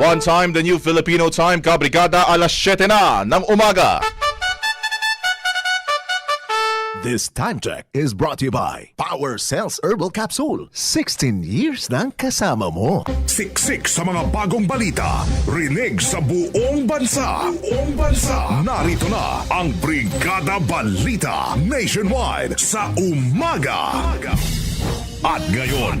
One time, the new Filipino time, kabrigada alas 7 na ng umaga. This time check is brought to you by Power Cells Herbal Capsule. 16 years ng kasama mo. Siksik sa mga bagong balita. Rinig sa buong bansa. Buong bansa. Narito na ang Brigada Balita Nationwide sa umaga. At ngayon,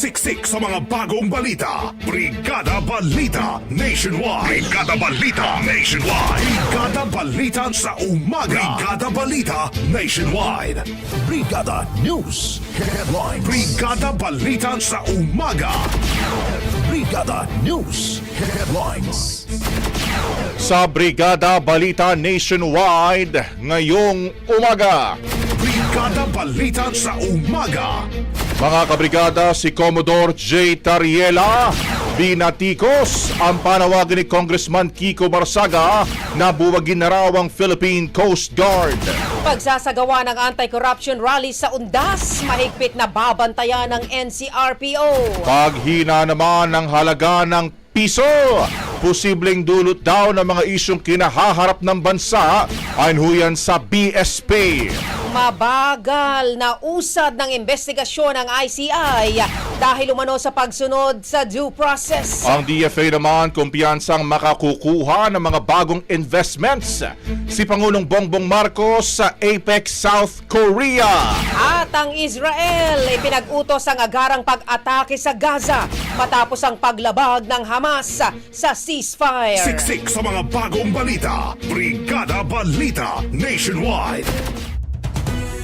Siksik sa mga bagong balita. Brigada Balita Nationwide. Brigada Balita Nationwide. Brigada Balita sa umaga. Brigada Balita Nationwide. Brigada News Headlines. Brigada Balita sa umaga. Brigada News Headlines. Sa Brigada Balita Nationwide ngayong umaga. Brigada Balita sa umaga. Mga kabrigada, si Commodore J. Tariela Binatikos ang panawagan ni Congressman Kiko Barsaga na buwagin na raw ang Philippine Coast Guard. Pagsasagawa ng anti-corruption rally sa Undas, mahigpit na babantayan ng NCRPO. Paghina naman ng halaga ng piso. Posibleng dulot daw ng mga isyong kinahaharap ng bansa ayon huyan sa BSP. Mabagal na usad ng investigasyon ng ICI dahil umano sa pagsunod sa due process. Ang DFA naman kumpiyansang makakukuha ng mga bagong investments si Pangulong Bongbong Marcos sa Apex, South Korea. At ang Israel ay pinag-utos ang agarang pag-atake sa Gaza matapos ang paglabag ng Hamas sa ceasefire. Siksik sa mga bagong balita. Brigada Balita Nationwide.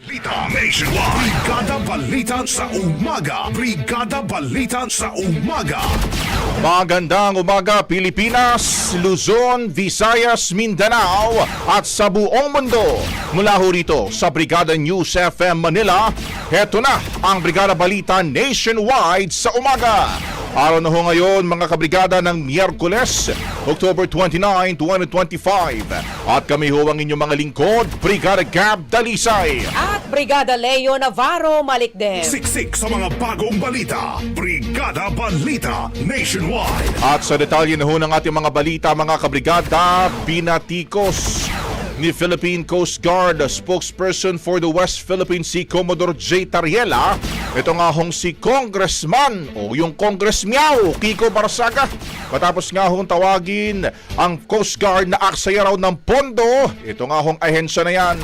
Balita Nationwide. Brigada Balita sa umaga. Brigada Balita sa umaga. Magandang umaga Pilipinas, Luzon, Visayas, Mindanao at sa buong mundo. Mula ho rito sa Brigada News FM Manila, heto na ang Brigada Balita Nationwide sa umaga. Araw na ho ngayon mga kabrigada ng Miyerkules, October 29, 2025. At kami ho ang inyong mga lingkod, Brigada Gab Dalisay. At Brigada Leo Navarro Malikden. Siksik sa mga bagong balita. Brigada Balita Nationwide. At sa detalye na ho ng ating mga balita, mga kabrigada, binatikos ni Philippine Coast Guard spokesperson for the West Philippine Sea Commodore J. Tariela. Ito nga hong si Congressman o yung Congress Meow, Kiko Barsaga. Matapos nga hong tawagin ang Coast Guard na aksaya raw ng pondo. Ito nga hong ahensya na yan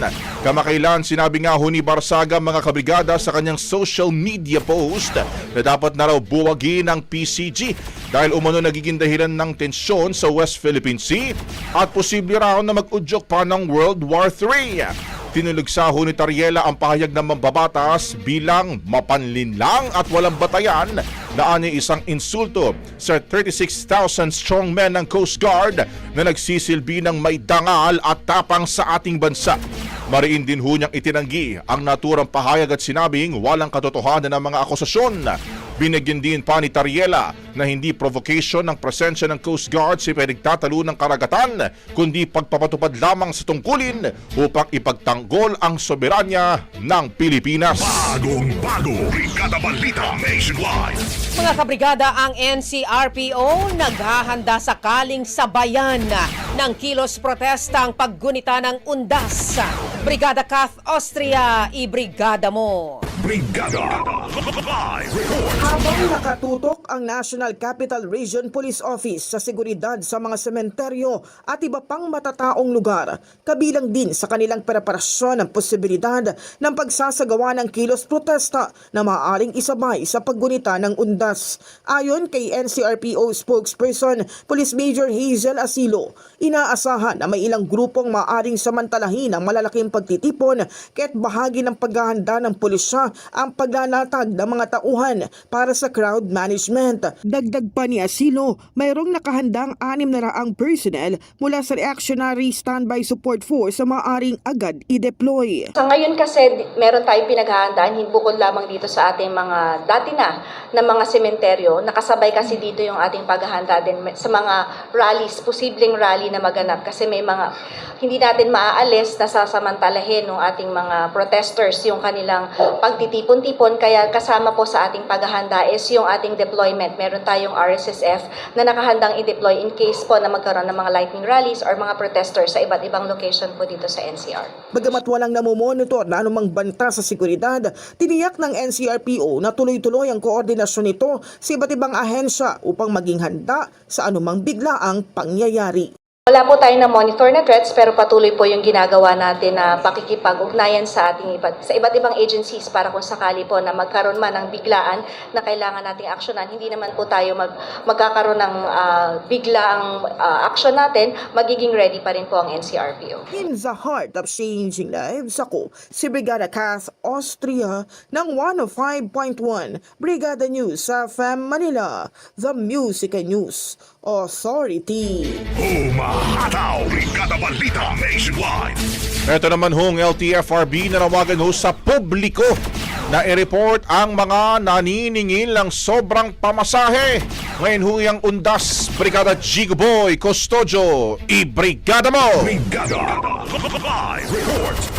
Kamakailan sinabi nga ho ni Barsaga mga kabrigada sa kanyang social media post na dapat na raw buwagin ang PCG dahil umano nagiging dahilan ng tensyon sa West Philippine Sea at posible raw na mag-udyok pa ng World War III. Tinulugsa ho ni Tariela ang pahayag ng mambabatas bilang mapanlinlang at walang batayan na ani isang insulto sa 36,000 strong men ng Coast Guard na nagsisilbi ng may dangal at tapang sa ating bansa. Mariin din ho niyang itinanggi ang naturang pahayag at sinabing walang katotohanan ng mga akusasyon. Binigyan din pa ni Tariela na hindi provocation ng presensya ng Coast Guard sa pinagtatalo ng karagatan, kundi pagpapatupad lamang sa tungkulin upang ipagtanggol ang soberanya ng Pilipinas. Bagong bago, Brigada Balita Nationwide. Mga kabrigada, ang NCRPO naghahanda sakaling sabayan ng kilos protesta ang paggunita ng undas. Brigada Kath Austria, ibrigada mo. Brigada Live Report. Habang nakatutok ang National Capital Region Police Office sa seguridad sa mga sementeryo at iba pang matataong lugar, kabilang din sa kanilang preparasyon ang posibilidad ng pagsasagawa ng kilos protesta na maaaring isabay sa paggunita ng undas. Ayon kay NCRPO spokesperson Police Major Hazel Asilo, inaasahan na may ilang grupong maaaring samantalahin ang malalaking pagtitipon kaya't bahagi ng paghahanda ng pulisya ang paglalatag ng mga tauhan para sa crowd management. Dagdag pa ni Asilo, mayroong nakahandang anim na raang personnel mula sa Reactionary Standby Support Force sa maaring agad i-deploy. Sa ngayon kasi, meron tayong pinaghahandaan, bukod lamang dito sa ating mga dati na na mga sementeryo. Nakasabay kasi dito yung ating paghahanda din sa mga rallies, posibleng rally na maganap. Kasi may mga, hindi natin maaalis na sasamantalahin ng ating mga protesters yung kanilang pagtitipon-tipon. Kaya kasama po sa ating paghahanda is yung ating deployment. Meron tayong RSSF na nakahandang i-deploy in case po na magkaroon ng mga lightning rallies or mga protesters sa iba't ibang location po dito sa NCR. Bagamat walang namomonitor na anumang banta sa seguridad, tiniyak ng NCRPO na tuloy-tuloy ang koordinasyon nito sa iba't ibang ahensya upang maging handa sa anumang biglaang pangyayari. Wala po tayo na monitor na threats pero patuloy po yung ginagawa natin na pakikipag-ugnayan sa ating iba't, sa iba't ibang agencies para kung sakali po na magkaroon man ng biglaan na kailangan nating aksyonan. Hindi naman po tayo mag, magkakaroon ng ah, biglaang ah, aksyon natin, magiging ready pa rin po ang NCRPO. In the heart of changing lives, ako si Brigada Cass Austria ng 105.1 Brigada News sa FM Manila, The Music and News Authority. Umahataw, Brigada Balita Nationwide. Ito naman hong LTFRB na nawagan ho sa publiko na i-report ang mga naniningil ng sobrang pamasahe. Ngayon ho yung undas, Brigada Jigo Boy Custodio, i-brigada mo! Brigada Live Report.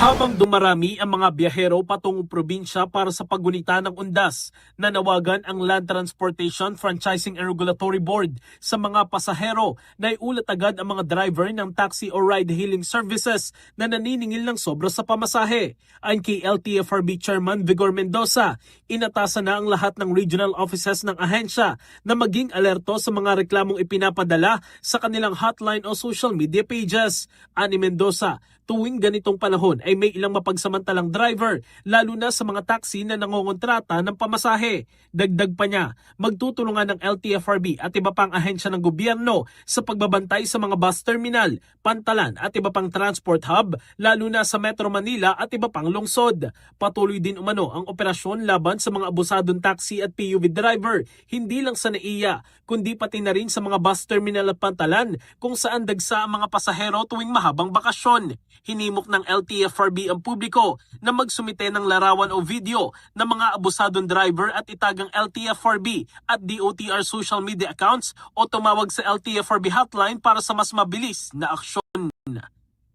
Habang dumarami ang mga biyahero patungong probinsya para sa paggunita ng undas, nanawagan ang Land Transportation Franchising and Regulatory Board sa mga pasahero na iulat agad ang mga driver ng taxi o ride-hailing services na naniningil ng sobra sa pamasahe. Ayon kay LTFRB Chairman Vigor Mendoza, inatasan na ang lahat ng regional offices ng ahensya na maging alerto sa mga reklamong ipinapadala sa kanilang hotline o social media pages. Ani Mendoza, tuwing ganitong panahon ay may ilang mapagsamantalang driver lalo na sa mga taxi na nangongontrata ng pamasahe. Dagdag pa niya, magtutulungan ng LTFRB at iba pang ahensya ng gobyerno sa pagbabantay sa mga bus terminal, pantalan at iba pang transport hub lalo na sa Metro Manila at iba pang lungsod. Patuloy din umano ang operasyon laban sa mga abusadong taxi at PUV driver, hindi lang sa NAIA, kundi pati na rin sa mga bus terminal at pantalan kung saan dagsa ang mga pasahero tuwing mahabang bakasyon. Hinimok ng LTFRB ang publiko na magsumite ng larawan o video ng mga abusadong driver at itagang LTFRB at DOTR social media accounts o tumawag sa LTFRB hotline para sa mas mabilis na aksyon.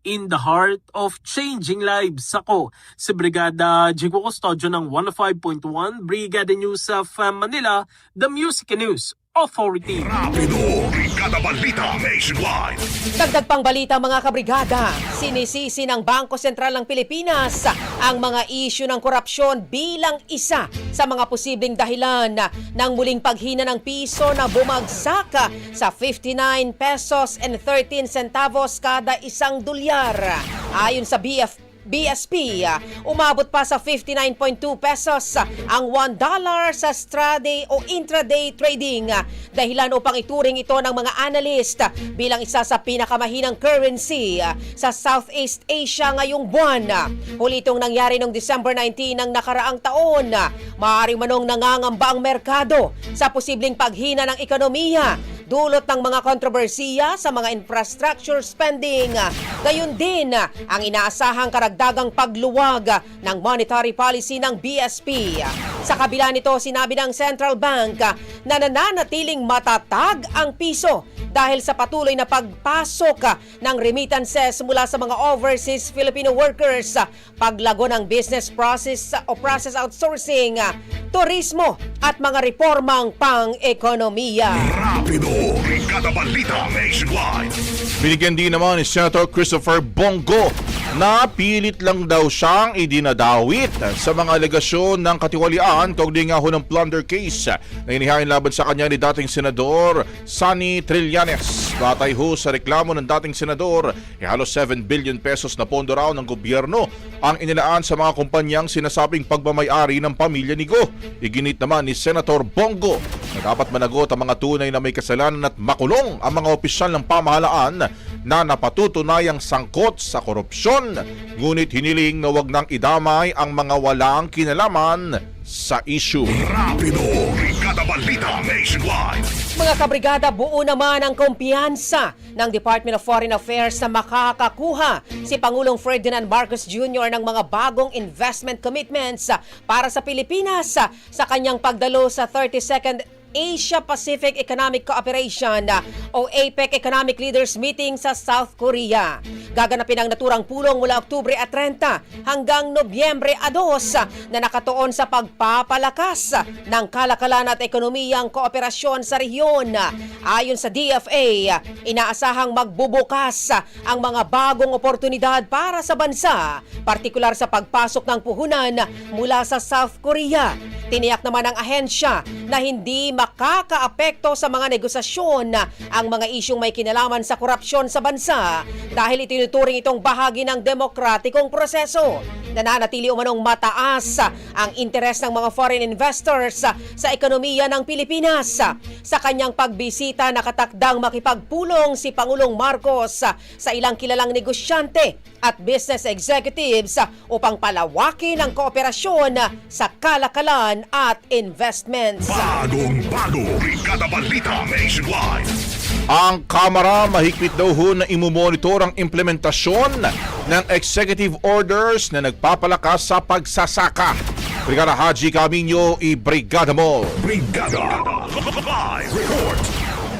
In the heart of changing lives, ako si Brigada Jigo Custodio ng 105.1 Brigada News of uh, Manila, the Music News Authority. Rapido, Brigada Balita Nationwide. Dagdag pang balita mga kabrigada, sinisisi ng Bangko Sentral ng Pilipinas ang mga isyu ng korupsyon bilang isa sa mga posibleng dahilan ng muling paghina ng piso na bumagsak sa 59 pesos and 13 centavos kada isang dolyar. Ayon sa BF BSP. Ah, Umabot pa sa 59.2 pesos ah, ang 1 dollar sa straday o intraday trading. Ah, Dahilan upang ituring ito ng mga analyst bilang isa sa pinakamahinang currency sa Southeast Asia ngayong buwan. Huli itong nangyari noong December 19 ng nakaraang taon. Maaari manong nangangamba ang merkado sa posibleng paghina ng ekonomiya dulot ng mga kontrobersiya sa mga infrastructure spending. Gayun din ang inaasahang karagdagang pagluwag ng monetary policy ng BSP. Sa kabila nito, sinabi ng Central Bank na nananatiling matatag ang piso dahil sa patuloy na pagpasok ng remittances mula sa mga overseas Filipino workers, paglago ng business process o process outsourcing, turismo at mga reformang pang-ekonomiya. Rapido, Brigada Balita Nationwide. Binigyan din naman ni Senator Christopher Bongo na pilit lang daw siyang idinadawit sa mga alegasyon ng katiwalian kaugnay nga ho ng plunder case na inihain laban sa kanya ni dating Senador Sunny Trillanes. Batay ho sa reklamo ng dating Senador, eh, halos 7 billion pesos na pondo raw ng gobyerno ang inilaan sa mga kumpanyang sinasabing pagmamayari ng pamilya ni Go. Iginit naman ni Senator Bongo na dapat managot ang mga tunay na may kasalanan at makulong ang mga opisyal ng pamahalaan na napatutunayang sangkot sa korupsyon. Ngunit hiniling na wag nang idamay ang mga walang kinalaman sa issue. Rapido, Brigada Balita Nationwide. Mga kabrigada, buo naman ang kumpiyansa ng Department of Foreign Affairs na makakakuha si Pangulong Ferdinand Marcos Jr. ng mga bagong investment commitments para sa Pilipinas sa kanyang pagdalo sa 32nd Asia Pacific Economic Cooperation o APEC Economic Leaders Meeting sa South Korea. Gaganapin ang naturang pulong mula Oktubre at 30 hanggang Nobyembre a 2 na nakatuon sa pagpapalakas ng kalakalan at ekonomiyang kooperasyon sa rehiyon. Ayon sa DFA, inaasahang magbubukas ang mga bagong oportunidad para sa bansa, partikular sa pagpasok ng puhunan mula sa South Korea. Tiniyak naman ng ahensya na hindi makakaapekto sa mga negosasyon ang mga isyong may kinalaman sa korupsyon sa bansa dahil itinuturing itong bahagi ng demokratikong proseso. Nananatili umanong mataas ang interes ng mga foreign investors sa ekonomiya ng Pilipinas. Sa kanyang pagbisita, nakatakdang makipagpulong si Pangulong Marcos sa ilang kilalang negosyante at business executives upang palawakin ang kooperasyon sa kalakalan at investments. Bagong bago, Brigada Balita Nationwide. Ang Kamara mahigpit daw ho na imumonitor ang implementasyon ng executive orders na nagpapalakas sa pagsasaka. Brigada Haji Camino, i-brigada mo. Brigada Live Report.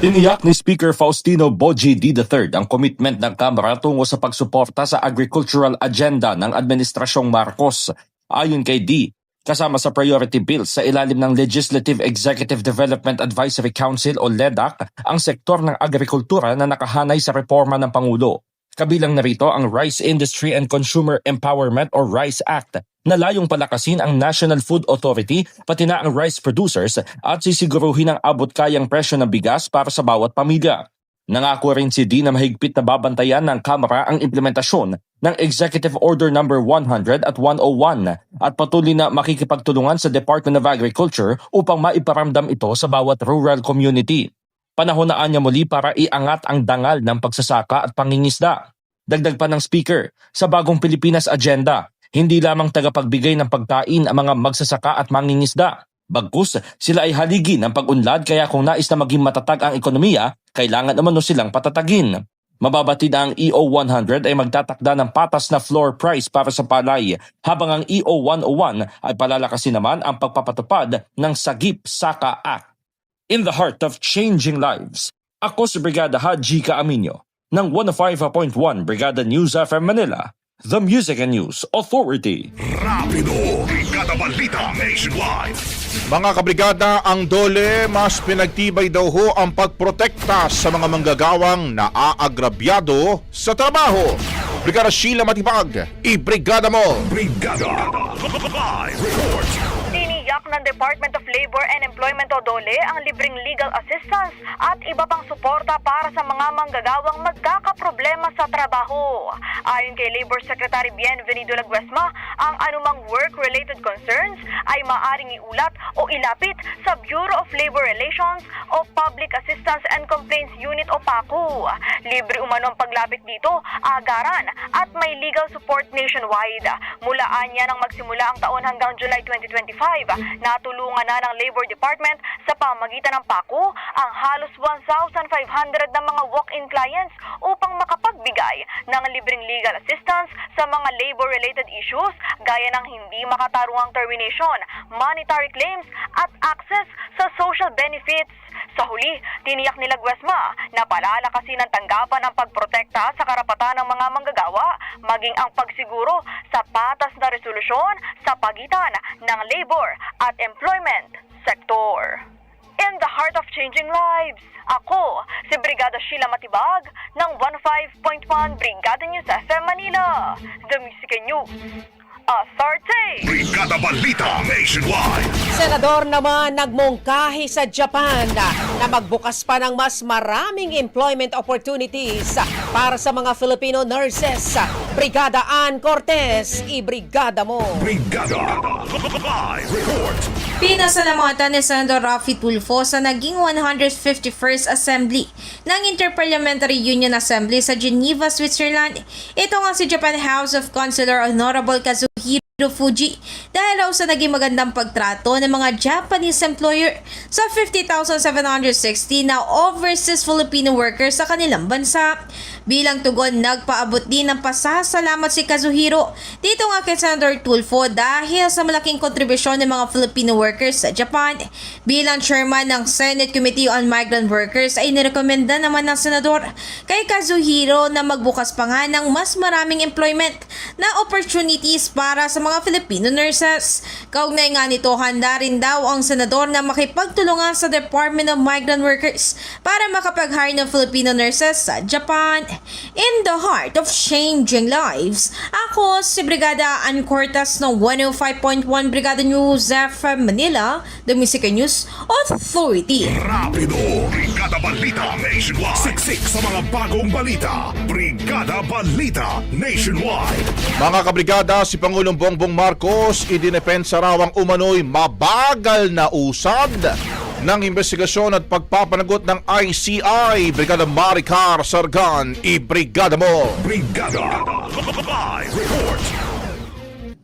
Iniyak ni Speaker Faustino Boji D. III ang commitment ng Kamara tungo sa pagsuporta sa agricultural agenda ng Administrasyong Marcos. Ayon kay D, kasama sa priority bills sa ilalim ng Legislative Executive Development Advisory Council o LEDAC ang sektor ng agrikultura na nakahanay sa reforma ng Pangulo. Kabilang narito ang Rice Industry and Consumer Empowerment or RICE Act na layong palakasin ang National Food Authority pati na ang rice producers at sisiguruhin ang abot kayang presyo ng bigas para sa bawat pamilya. Nangako rin si D na mahigpit na babantayan ng Kamara ang implementasyon ng Executive Order No. 100 at 101 at patuloy na makikipagtulungan sa Department of Agriculture upang maiparamdam ito sa bawat rural community. Panahon na anya muli para iangat ang dangal ng pagsasaka at pangingisda. Dagdag pa ng speaker, sa bagong Pilipinas agenda, hindi lamang tagapagbigay ng pagkain ang mga magsasaka at mangingisda. Bagkus, sila ay haligi ng pag-unlad kaya kung nais na maging matatag ang ekonomiya, kailangan naman silang patatagin. Mababatid ang EO100 ay magtatakda ng patas na floor price para sa palay, habang ang E EO101 ay palalakasin naman ang pagpapatupad ng Sagip Saka Act. In the heart of changing lives, ako si Brigada Haji Kaaminyo ng 105.1 Brigada News FM Manila, the Music and News Authority. Rapido, Brigada Balita Nationwide. Mga kabrigada, ang dole mas pinagtibay daw ho ang pagprotekta sa mga manggagawang naaagrabyado sa trabaho. Brigada Sheila Matibag, i-brigada mo! Brigada Live Report. Tiniyak ng Department of Labor and Employment o DOLE ang libreng legal assistance at iba pang suporta para sa mga manggagawang magkakaproblema sa trabaho. Ayon kay Labor Secretary Bienvenido Laguesma, ang anumang work-related concerns ay maaring iulat o ilapit sa Bureau of Labor Relations o Public Assistance and Complaints Unit o PACU. Libre umano ang paglapit dito, agaran at may legal support nationwide. Mulaan niya nang magsimula ang taon hanggang July 2025, natulungan na ng Labor Department sa pamagitan ng PACU ang halos 1,500 na mga walk-in clients upang makapagbigay ng libreng legal assistance sa mga labor-related issues gaya ng hindi makatarungang termination, monetary claims at access sa social benefits. Sa huli, tiniyak ni Laguesma na palalakasin ang tanggapan ng pagprotekta sa karapatan ng mga manggagawa, maging ang pagsiguro sa patas na resolusyon sa pagitan ng labor at employment sector. In the heart of changing lives, ako si Brigada Sheila Matibag ng 15.1 Brigada News FM Manila, The Music News Authority. Brigada Balita Nationwide. Senador naman nagmungkahi sa Japan na magbukas pa ng mas maraming employment opportunities para sa mga Filipino nurses. Brigada Ann Cortez, ibrigada mo. Brigada Live Report. Pinasalamatan ni Senator Rafi Tulfo sa naging 151st Assembly ng Interparliamentary Union Assembly sa Geneva, Switzerland. Ito nga si Japan House of Consular Honorable Kazuhiro Fuji dahil raw sa naging magandang pagtrato ng mga Japanese employer sa 50,760 na overseas Filipino workers sa kanilang bansa. Bilang tugon, nagpaabot din ng pasasalamat si Kazuhiro dito nga kay Senator Tulfo dahil sa malaking kontribusyon ng mga Filipino workers sa Japan. Bilang chairman ng Senate Committee on Migrant Workers ay nirekomenda naman ng senador kay Kazuhiro na magbukas pa nga ng mas maraming employment na opportunities para sa mga Filipino nurses. Kaugnay nga nito, handa rin daw ang senador na makipagtulungan sa Department of Migrant Workers para makapag-hire ng Filipino nurses sa Japan. In the heart of changing lives, ako si Brigada Ann Cortas ng 105.1 Brigada News FM Manila, The Music News Authority. Rapido. Brigada Balita Nationwide. Siksik sa mga bagong balita. Brigada Balita Nationwide. Mga kabrigada, si Pangulong Bongbong Marcos idinepensa raw ang umano'y mabagal na usad ng investigasyon at pagpapanagot ng ICI. Brigada Maricar Sargan, ibrigada mo. Brigada Live Report.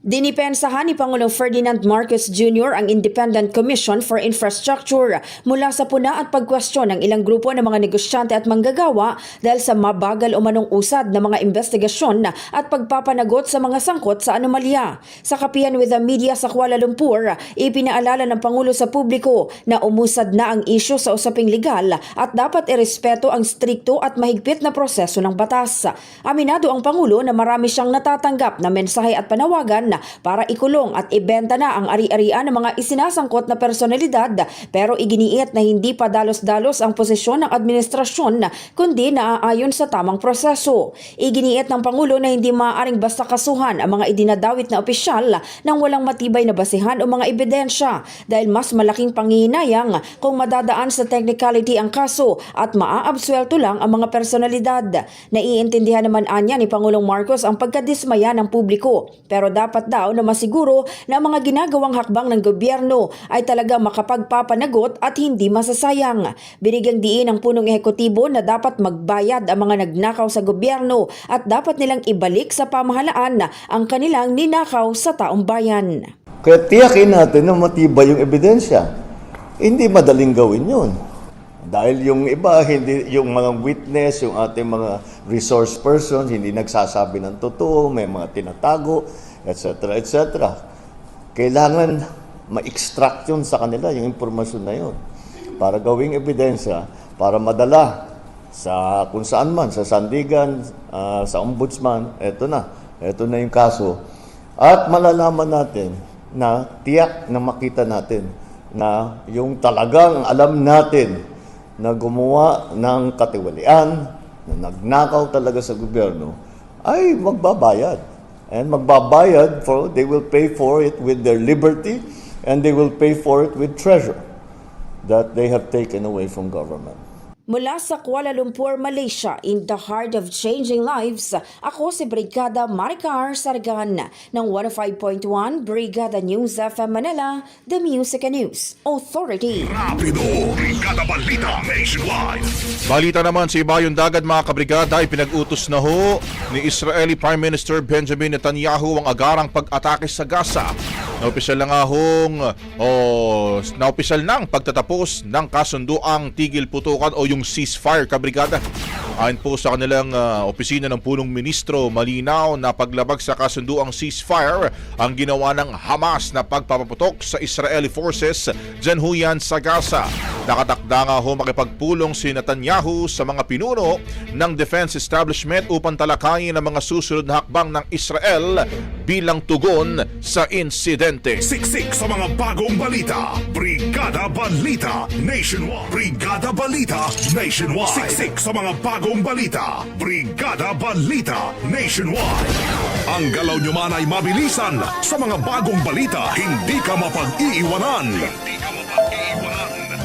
Dinipensahan ni Pangulong Ferdinand Marcos Jr. ang Independent Commission for Infrastructure mula sa puna at pagkwestiyon ng ilang grupo ng mga negosyante at manggagawa dahil sa mabagal o manong usad na mga investigasyon at pagpapanagot sa mga sangkot sa anomalya. Sa kapihan with the media sa Kuala Lumpur, ipinaalala ng Pangulo sa publiko na umusad na ang isyu sa usaping legal at dapat irespeto ang strikto at mahigpit na proseso ng batas. Aminado ang Pangulo na marami siyang natatanggap na mensahe at panawagan para ikulong at ibenta na ang ari-arian ng mga isinasangkot na personalidad pero iginiit na hindi pa dalos-dalos ang posisyon ng administrasyon kundi naaayon sa tamang proseso. Iginiit ng Pangulo na hindi maaaring basta kasuhan ang mga idinadawit na opisyal ng walang matibay na basihan o mga ebidensya dahil mas malaking panghihinayang kung madadaan sa technicality ang kaso at maaabswelto lang ang mga personalidad. Naiintindihan naman anya ni Pangulong Marcos ang pagkadismaya ng publiko pero dapat daw na masiguro na ang mga ginagawang hakbang ng gobyerno ay talaga makapagpapanagot at hindi masasayang. Binigyang diin ng punong ehekutibo na dapat magbayad ang mga nagnakaw sa gobyerno at dapat nilang ibalik sa pamahalaan ang kanilang ninakaw sa taong bayan. Kaya tiyakin natin na matibay yung ebidensya. Hindi madaling gawin yun. Dahil yung iba, hindi, yung mga witness, yung ating mga resource persons, hindi nagsasabi ng totoo, may mga tinatago, etc. etc. Kailangan ma-extract yun sa kanila, yung impormasyon na yun. Para gawing ebidensya, para madala sa kung saan man, sa Sandigan, ah, sa Ombudsman, eto na. Eto na yung kaso. At malalaman natin na tiyak na makita natin na yung talagang alam natin na gumawa ng katiwalian, na nagnakaw talaga sa gobyerno, ay magbabayad. And magbabayad for, they will pay for it with their liberty, And they will pay for it with treasure that they have taken away from government. Mula sa Kuala Lumpur, Malaysia, in the heart of changing lives, ako si Brigada Maricar Sargan ng 105.1 Brigada News FM Manila, The Music and News Authority. Rapido, Brigada Balita Nationwide. Balita naman sa Ibayong Dagat mga kabrigada ay pinag-utos na ho ni Israeli Prime Minister Benjamin Netanyahu ang agarang pag-atake sa Gaza. Naopisyal na nga hong o naopisyal nang pagtatapos ng kasunduang tigil putukan o yung ceasefire kabrigada. Ayon po sa kanilang ah, opisina ng punong ministro, malinaw na paglabag sa kasunduang ceasefire ang ginawa ng Hamas na pagpapaputok sa Israeli forces dyan sa Gaza. Nakatakda nga ho makipagpulong si Netanyahu sa mga pinuno ng defense establishment upang talakayin ang mga susunod na hakbang ng Israel bilang tugon sa insidente. Siksik sa mga bagong balita. Brigada Balita Nationwide. Brigada Balita Nationwide. Siksik sa mga bagong balita. Brigada Balita Nationwide. Ang galaw nyo man ay mabilisan. Sa mga bagong balita, hindi ka mapag-iiwanan. Hindi ka mapag-iiwanan.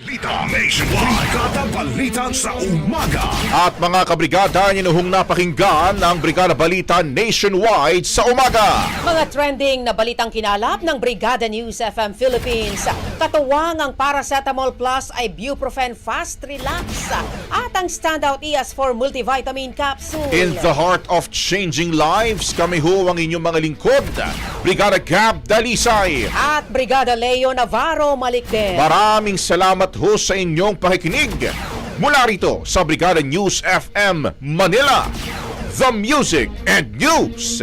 Balita Nationwide. Brigada Balita sa umaga. At mga kabrigada, ninuhong napakinggan ang Brigada Balita Nationwide sa umaga. Mga trending na balitang kinalap ng Brigada News FM Philippines. Katuwang ang Paracetamol Plus ay Ibuprofen Fast Relax. At ang Standout ES4 Multivitamin Capsule. In the heart of changing lives, kami ho ang inyong mga lingkod. Brigada Gab Dalisay. At Brigada Leo Navarro Malikden. Maraming salamat ho sa inyong pakikinig. Mula rito sa Brigada News FM Manila, The Music and News